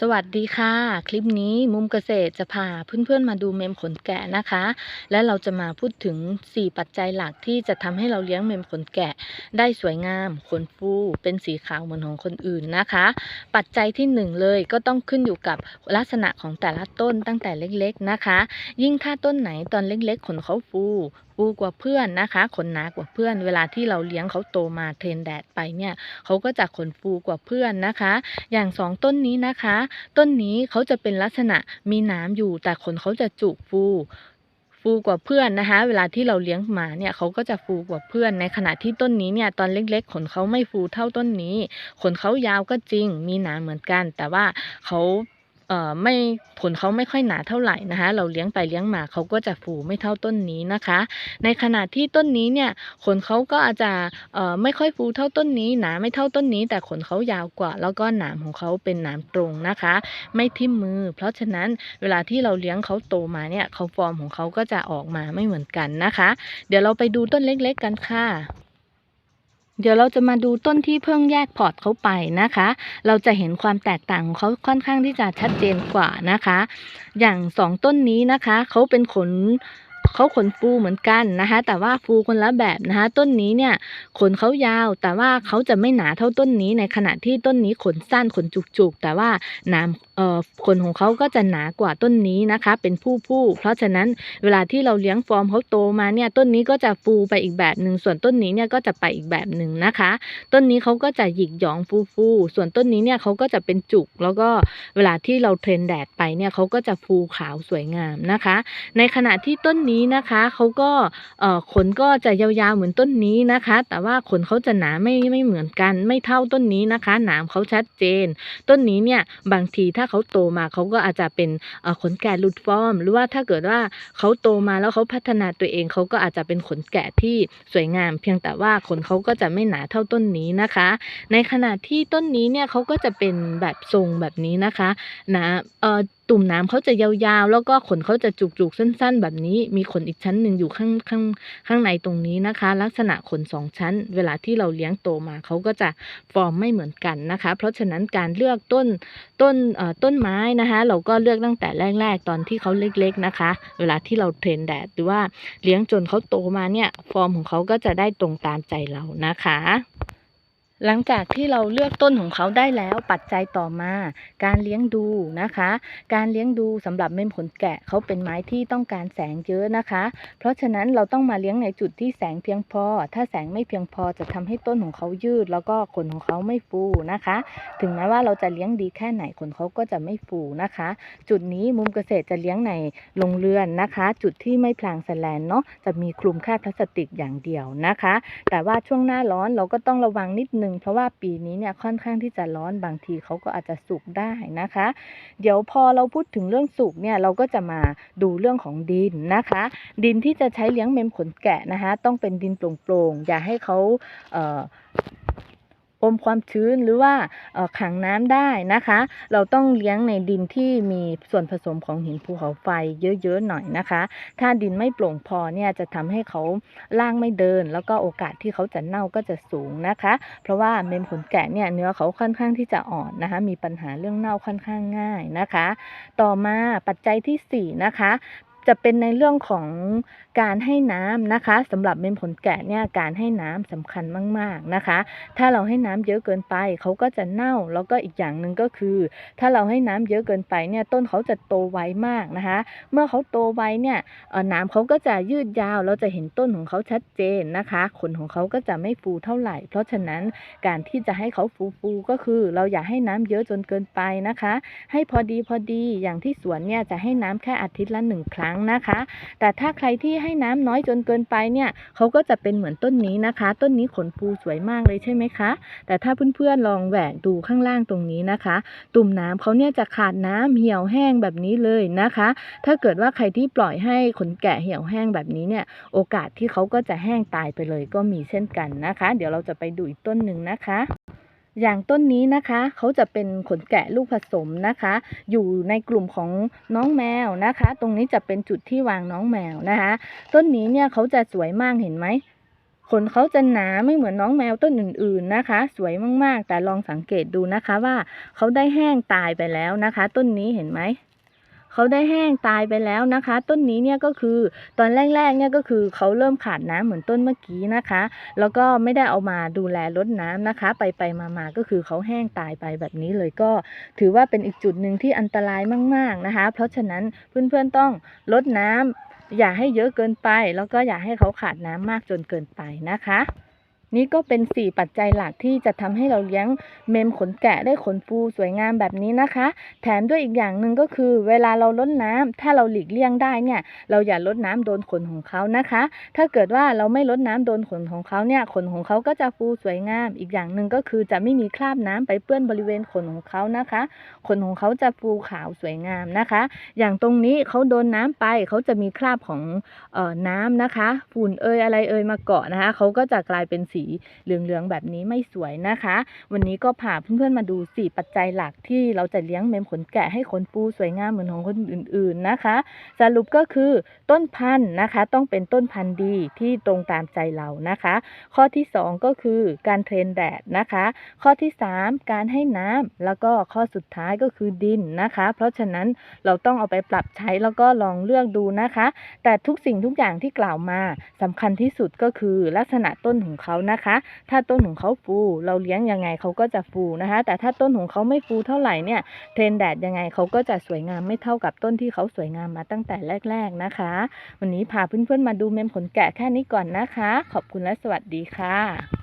สวัสดีค่ะ คลิปนี้มุมเกษตรจะพาเพื่อนๆมาดูเมมขนแกะนะคะ และเราจะมาพูดถึง 4 ปัจจัยหลักที่จะทำให้เราเลี้ยงเมมขนแกะ ได้สวยงามขนฟูเป็นสีขาวเหมือนของคนอื่นนะคะ ปัจจัยที่ 1 เลยก็ต้องขึ้นอยู่กับลักษณะของแต่ละต้นตั้งแต่เล็กๆนะคะ ยิ่งถ้าต้นไหนตอนเล็กๆ ขนเขาฟู ฟูกว่าเพื่อนนะคะขนหนากว่าเพื่อน เวลาที่เราเลี้ยงเขาโตมาเทรนแดดไปเนี่ยเขาก็จะขนฟูกว่าเพื่อนนะคะ อย่างสองต้นนี้นะคะ ต้นนี้เขาจะเป็นลักษณะมีหนามอยู่ แต่ขนเขาจะจุกฟูฟูกว่าเพื่อนนะคะ เวลาที่เราเลี้ยงหมาเนี่ยเขาก็จะฟูกว่าเพื่อน ในขณะที่ต้นนี้เนี่ยตอนเล็กๆ ขนเขาไม่ฟูเท่าต้นนี้ ขนเขายาวก็จริง มีหนามเหมือนกัน แต่ว่าเขา ไม่ขนเขาไม่ค่อยหนาเท่าไหร่นะคะ เราเลี้ยงไปเลี้ยงมาเขาก็จะฟูไม่เท่าต้นนี้นะคะ ในขณะที่ต้นนี้เนี่ยขนเขาก็อาจจะเอ่อไม่ค่อยฟูเท่าต้นนี้ หนาไม่เท่าต้นนี้ แต่ขนเขายาวกว่า แล้วก็หนามของเขาเป็นหนามตรงนะคะ ไม่ทิ่มมือ เพราะฉะนั้นเวลาที่เราเลี้ยงเขาโตมาเนี่ยเขาฟอร์มของเขาก็จะออกมาไม่เหมือนกันนะคะ เดี๋ยวเราไปดูต้นเล็ก ๆ กันค่ะ เดี๋ยวเราจะมาดูต้นที่เพิ่งแยกพอร์ตเขาไปนะคะ เราจะเห็นความแตกต่างของเขาค่อนข้างที่จะชัดเจนกว่านะคะ อย่างสองต้นนี้นะคะเขาเป็นขนเขาขนฟูเหมือนกันนะคะ แต่ว่าฟูคนละแบบนะคะ ต้นนี้เนี่ยขนเขายาว แต่ว่าเขาจะไม่หนาเท่าต้นนี้ในขณะที่ต้นนี้ขนสั้นขนจุกๆ แต่ว่าหนาม ขนของเขาก็จะหนากว่าต้นนี้นะคะ เป็นผู้ผู้ เพราะฉะนั้นเวลาที่เราเลี้ยงฟอร์มเขาโตมาเนี่ยต้นนี้ก็จะฟูไปอีกแบบหนึ่งส่วนต้นนี้เนี่ยก็จะไปอีกแบบหนึ่งนะคะ ต้นนี้เขาก็จะหยิกหยองฟูฟูส่วนต้นนี้เนี่ยเขาก็จะเป็นจุก แล้วก็เวลาที่เราเทรนแดดไปเนี่ยเขาก็จะฟูขาวสวยงามนะคะ ในขณะที่ต้นนี้นะคะเขาก็ขนก็จะยาวๆเหมือนต้นนี้นะคะ แต่ว่าขนเขาจะหนาไม่ไม่เหมือนกัน ไม่เท่าต้นนี้นะคะ หนามเขาชัดเจน ต้นนี้เนี่ยบางทีถ้าเขาโตมาเขาก็อาจจะเป็นขนแกะหลุดฟอร์ม หรือว่าถ้าเกิดว่าเขาโตมาแล้วเขาพัฒนาตัวเองเขาก็อาจจะเป็นขนแกะที่สวยงาม เพียงแต่ว่าขนเขาก็จะไม่หนาเท่าต้นนี้นะคะ ในขณะที่ต้นนี้เนี่ยเขาก็จะเป็นแบบทรงแบบนี้นะคะนะเออ ตุ่มน้ำเขาจะยาวๆ แล้วก็ขนเขาจะจุกๆ สั้น ๆ แบบนี้ มีขนอีกชั้นหนึ่งอยู่ข้างข้างข้างในตรงนี้นะคะ ลักษณะขนสองชั้น เวลาที่เราเลี้ยงโตมาเขาก็จะฟอร์มไม่เหมือนกันนะคะ เพราะฉะนั้นการเลือกต้นต้นเอ่อต้นไม้นะคะ เราก็เลือกตั้งแต่แรก ๆ ตอนที่เขาเล็ก ๆนะคะ เวลาที่เราเทรนแดดหรือว่าเลี้ยงจนเขาโตมาเนี่ยฟอร์มของเขาก็จะได้ตรงตามใจเรานะคะ หลังจากที่เราเลือกต้นของเขาได้แล้วปัจจัยต่อมา การเลี้ยงดูนะคะ การเลี้ยงดูสำหรับเม็มขนแกะเขาเป็นไม้ที่ต้องการแสงเยอะนะคะ เพราะฉะนั้นเราต้องมาเลี้ยงในจุดที่แสงเพียงพอ ถ้าแสงไม่เพียงพอจะทำให้ต้นของเขายืด แล้วก็ขนของเขาไม่ฟูนะคะ ถึงแม้ว่าเราจะเลี้ยงดีแค่ไหนขนเขาก็จะไม่ฟูนะคะ จุดนี้มุมเกษตรจะเลี้ยงในโรงเรือนนะคะ จุดที่ไม่พลางแสแลนเนาะจะมีคลุมแค่พลาสติกอย่างเดียวนะคะ แต่ว่าช่วงหน้าร้อนเราก็ต้องระวังนิดนึงง เพราะว่าปีนี้เนี่ยค่อนข้างที่จะร้อนบางทีเขาก็อาจจะสุกได้นะคะ เดี๋ยวพอเราพูดถึงเรื่องสุกเนี่ยเราก็จะมาดูเรื่องของดินนะคะ ดินที่จะใช้เลี้ยงเมมขนแกะนะคะ ต้องเป็นดินโปร่งๆอย่าให้เขาเอมความชื้นหรือว่าขังน้ำได้นะคะ เราต้องเลี้ยงในดินที่มีส่วนผสมของหินภูเขาไฟเยอะๆหน่อยนะคะ ถ้าดินไม่โปร่งพอเนี่ยจะทำให้เขาล่างไม่เดิน แล้วก็โอกาสที่เขาจะเน่าก็จะสูงนะคะ เพราะว่าเมมขนแกะเนี่ยเนื้อเขาค่อนข้างที่จะอ่อนนะคะ มีปัญหาเรื่องเน่าค่อนข้างง่ายนะคะ ต่อมาปัจจัยที่สี่นะคะ จะเป็นในเรื่องของการให้น้ำนะคะสำหรับเมมขนแกะเนี่ยการให้น้ำสำคัญมาก ๆนะคะ ถ้าเราให้น้ำเยอะเกินไปเขาก็จะเน่าแล้วก็อีกอย่างหนึ่งก็คือ ถ้าเราให้น้ำเยอะเกินไปเนี่ยต้นเขาจะโตไวมากนะคะ เมื่อเขาโตไวเนี่ยน้ำเขาก็จะยืดยาว เราจะเห็นต้นของเขาชัดเจนนะคะขนของเขาก็จะไม่ฟูเท่าไหร่ เพราะฉะนั้นการที่จะให้เขาฟูฟูก็คือ เราอย่าให้น้ำเยอะจนเกินไปนะคะ ให้พอดีพอดีอย่างที่สวนเนี่ยจะให้น้ำแค่อาทิตย์ละหนึ่งครั้งนะคะ แต่ถ้าใครที่ให้น้ำน้อยจนเกินไปเนี่ยเขาก็จะเป็นเหมือนต้นนี้นะคะ ต้นนี้ขนฟูสวยมากเลยใช่ไหมคะ แต่ถ้าเพื่อนๆลองแหวกดูข้างล่างตรงนี้นะคะ ตุ่มน้ำเขาเนี่ยจะขาดน้ำเหี่ยวแห้งแบบนี้เลยนะคะ ถ้าเกิดว่าใครที่ปล่อยให้ขนแกะเหี่ยวแห้งแบบนี้เนี่ย โอกาสที่เขาก็จะแห้งตายไปเลยก็มีเช่นกันนะคะ เดี๋ยวเราจะไปดูอีกต้นหนึ่งนะคะ อย่างต้นนี้นะคะเขาจะเป็นขนแกะลูกผสมนะคะ อยู่ในกลุ่มของน้องแมวนะคะ ตรงนี้จะเป็นจุดที่วางน้องแมวนะคะ ต้นนี้เนี่ยเขาจะสวยมากเห็นไหมขนเขาจะหนาไม่เหมือนน้องแมวต้นอื่น ๆนะคะ สวยมากๆ แต่ลองสังเกตดูนะคะว่าเขาได้แห้งตายไปแล้วนะคะ ต้นนี้เห็นไหม เขาได้แห้งตายไปแล้วนะคะ ต้นนี้เนี่ยก็คือตอนแรกๆเนี่ยก็คือเขาเริ่มขาดน้ำเหมือนต้นเมื่อกี้นะคะ แล้วก็ไม่ได้เอามาดูแลรดน้ำนะคะ ไปไปมามาก็คือเขาแห้งตายไปแบบนี้เลยก็ ถือว่าเป็นอีกจุดหนึ่งที่อันตรายมาก ๆนะคะ เพราะฉะนั้นเพื่อนๆต้องลดน้ำอย่าให้เยอะเกินไป แล้วก็อย่าให้เขาขาดน้ำมากจนเกินไปนะคะ นี่ก็เป็น 4 ปัจจัยหลักที่จะทำให้เราเลี้ยงเมมขนแกะได้ขนฟูสวยงามแบบนี้นะคะ แถมด้วยอีกอย่างหนึ่งก็คือ เวลาเราลดน้ำถ้าเราหลีกเลี่ยงได้เนี่ย เราอย่าลดน้ำโดนขนของเขานะคะ ถ้าเกิดว่าเราไม่ลดน้ำโดนขนของเขาเนี่ยขนของเขาก็จะฟูสวยงาม อีกอย่างหนึ่งก็คือจะไม่มีคราบน้ำไปเปื้อนบริเวณขนของเขานะคะ ขนของเขาจะฟูขาวสวยงามนะคะ อย่างตรงนี้เขาโดนน้ำไปเขาจะมีคราบของเอ่อน้ำนะคะ ฝุ่นเอยอะไรเอยมาเกาะนะคะเขาก็จะกลายเป็นสีเหลืองๆแบบนี้ไม่สวยนะคะ วันนี้ก็พาเพื่อนๆมาดู 4 ปัจจัยหลักที่เราจะเลี้ยงเมมขนแกะให้ขนฟูสวยงามเหมือนของคนอื่นๆนะคะ สรุปก็คือต้นพันธุ์นะคะ ต้องเป็นต้นพันธุ์ดีที่ตรงตามใจเรานะคะ ข้อที่ 2 ก็คือการเทรนแดดนะคะ ข้อที่ 3 การให้น้ำแล้วก็ข้อสุดท้ายก็คือดินนะคะ เพราะฉะนั้นเราต้องเอาไปปรับใช้แล้วก็ลองเลือกดูนะคะ แต่ทุกสิ่งทุกอย่างที่กล่าวมาสำคัญที่สุดก็คือลักษณะต้นของเขานะคะ ถ้าต้นของเขาฟู เราเลี้ยงยังไงเขาก็จะฟูนะคะ แต่ถ้าต้นของเขาไม่ฟูเท่าไหร่เนี่ยเทรนแดดยังไงเขาก็จะสวยงามไม่เท่ากับต้นที่เขาสวยงามมาตั้งแต่แรก ๆนะคะ วันนี้พาเพื่อนๆมาดูเมมขนแกะแค่นี้ก่อนนะคะ ขอบคุณและสวัสดีค่ะ